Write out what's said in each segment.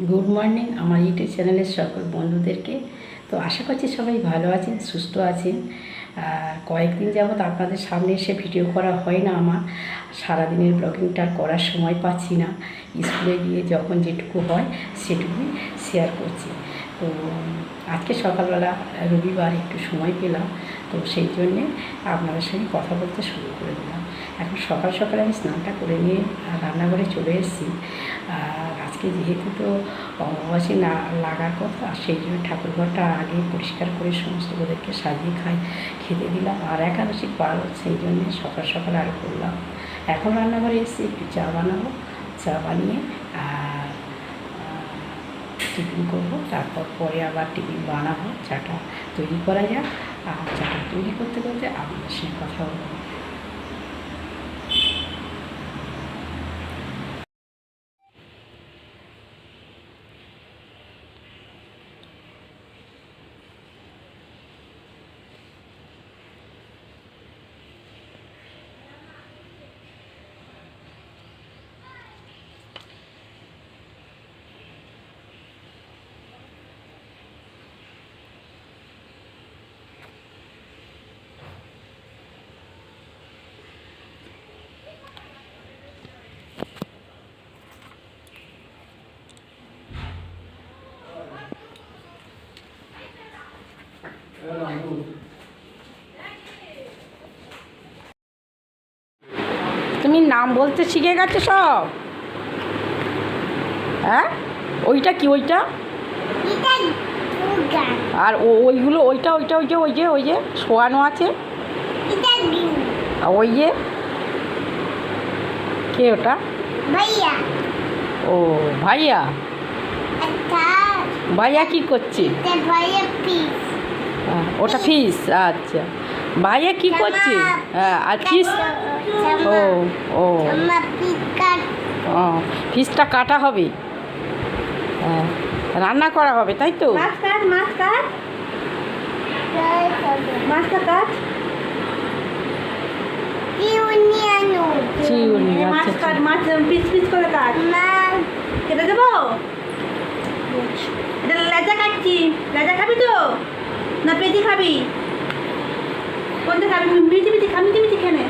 Good morning আমার YouTube চ্যানেলের সকল বন্ধুদেরকে। তো আশা করছি সবাই ভালো আছেন, সুস্থ আছেন। কয়েকদিন যাবত আপনাদের সামনে এসে ভিডিও করা হয় না আমার। সারাদিনের ব্লগিংটা করার সময় পাচ্ছি না। স্কুলে গিয়ে যখন যেটুকু হয়, সেটুকুই শেয়ার করছি। তো আজকে সকালবেলা রবিবার একটু সময় পেলাম। তো সেই জন্যে আপনাদের সঙ্গে কথা বলতে শুরু করে দিলাম। এখন সকাল সকাল আমি স্নানটা করে নিয়ে রান্নাঘরে চলে এসেছি। আর আজকে যেহেতু তো অমাবাসী না লাগার কথা, সেই জন্য ঠাকুরঘরটা আগে পরিষ্কার করে সমস্ত ওদেরকে সাজিয়ে খাই, খেতে দিলাম। আর একাদশী পার সেই জন্যে সকাল সকাল আর করলাম এখন রান্নাঘরে এসেছি, একটু চা বানাবো। চা বানিয়ে টিফিন করব, তারপর পরে আবার টিফিন বানাবো, চাটা তৈরি করা যাক। আর চাটা তৈরি করতে করতে আপনার সঙ্গে কথা বলব তুমি নাম বলতে শিখে গেছে সব? হ্যাঁ? ওইটা কি ওইটা? আর ওইগুলো ওইটা ওইটা ওই যে ওই যে ওই যে শোয়ানো আছে? ওই যে? কে ওটা? ও ভাইয়া? ভাইয়া কি করছে? হ্যাঁ, ওটা ফিস আচ্ছা। ভাইয়া কি করছে? হ্যাঁ আর ফিস ও ও। ফিসটা কাটা। হবে। হ্যাঁ রান্না করা হবে তাই তো? মাছ কাট মাছ কাট। মাছটা কাট। ইউনিয়নো চিউনি মাছ আচ্ছা কাট মাছ পিস পিস করে কাট। দেবো? এটা লেজা কাটছি। লেজা খাবি তো? না পেটি খাবি? কোনটা খাবি? মিটি মিটি খা মিটি মিটি খেনে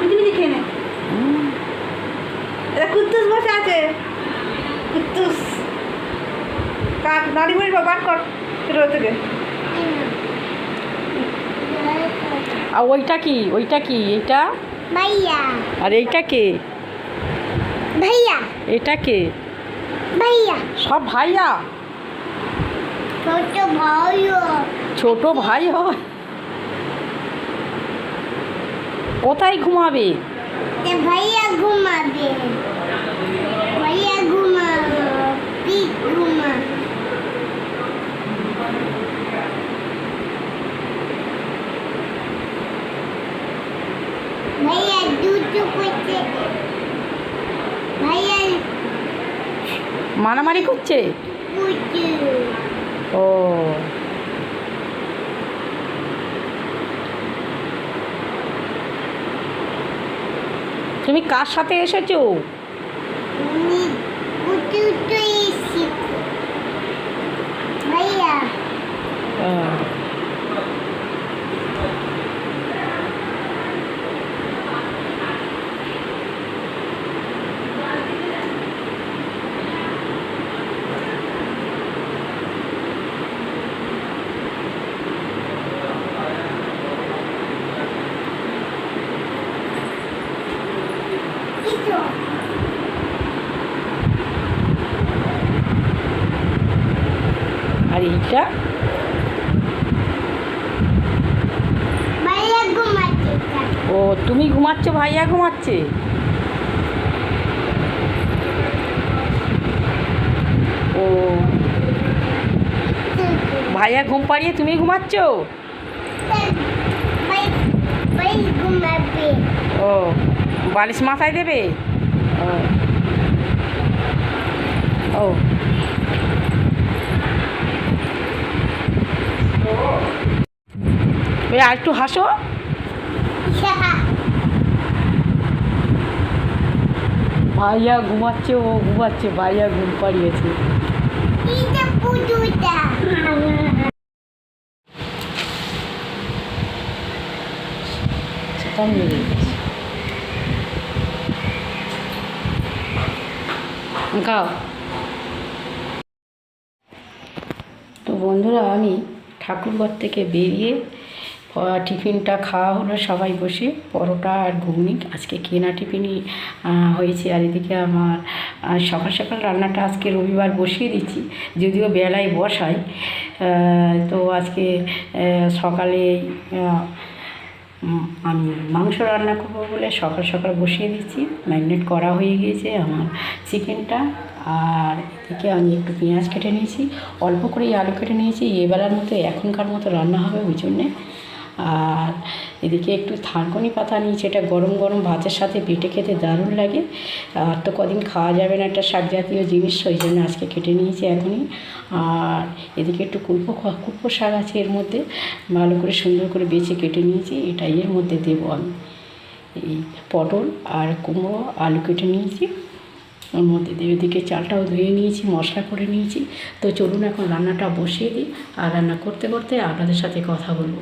মিটি মিটি খেনে হুম, এটা কুত্তুস বসে আছে কুত্তুস কাট নাড়ি মুড়ি বার কর। কেটে থেকে আর ওইটা কি? ওইটা কি? এইটা? ভাইয়া। আর এইটা কে? ভাইয়া। এটা কে? ভাইয়া। সব ভাইয়া? ছোট ভাইও ছোট ভাই হয় কোথায় ঘুমাবে ভাইয়া ঘুমাবে পিস ঘুমা ভাইয়া দুটো করছে। ভাইয়া মারামারি করছে? ও। তুমি কার সাথে এসেছে? ভাইয়া এইটা ও তুমি ঘুমাচ্ছ? ভাইয়া ঘুমাচ্ছে? ও। ভাইয়া ঘুম পাড়িয়ে তুমি ঘুমাচ্ছ? ও বালিশ মাথায় দেবে? ও। ও। ওই আর একটু হাসো। ভাইয়া ঘুমাচ্ছে, ও ঘুমাচ্ছে, ভাইয়া ঘুম পাড়িয়েছে. সেটা খাও। তো বন্ধুরা, আমি ঠাকুরঘর থেকে বেরিয়ে টিফিনটা খাওয়া হলো সবাই বসে, পরোটা আর ঘুগনি। আজকে কেনা টিফিনই হয়েছে। আর এদিকে আমার সকাল সকাল রান্নাটা আজকে রবিবার বসিয়ে দিচ্ছি, যদিও বেলায় বসাই। তো আজকে সকালে আমি মাংস রান্না করব বলে সকাল সকাল বসিয়ে দিচ্ছি। ম্যারিনেট করা হয়ে গিয়েছে আমার চিকেনটা। আর এদিকে আমি একটু পেঁয়াজ কেটে নিয়েছি। অল্প করেই আলু কেটে নিয়েছি। এবেলার মতো এখনকার মতো রান্না হবে ওই জন্যে। আর এদিকে একটু থানকুনি পাতা নিয়েছি, এটা গরম গরম ভাতের সাথে বেটে খেতে দারুণ লাগে। আর তো কদিন খাওয়া যাবে না একটা শাক জাতীয় জিনিস, ওই জন্য আজকে কেটে নিয়েছি এখনই। আর এদিকে একটু কুলপো কুলপো শাক আছে এর মধ্যে, ভালো করে সুন্দর করে বেছে কেটে নিয়েছি এটা এর মধ্যে দেবো আমি। এই পটল আর কুমড়ো, আলু কেটে নিয়েছি, ওর মধ্যে দিয়ে এদিকে চালটাও ধুয়ে নিয়েছি, মশলা করে নিয়েছি। তো চলুন এখন রান্নাটা বসিয়ে দিই। আর রান্না করতে করতে আপনাদের সাথে কথা বলব।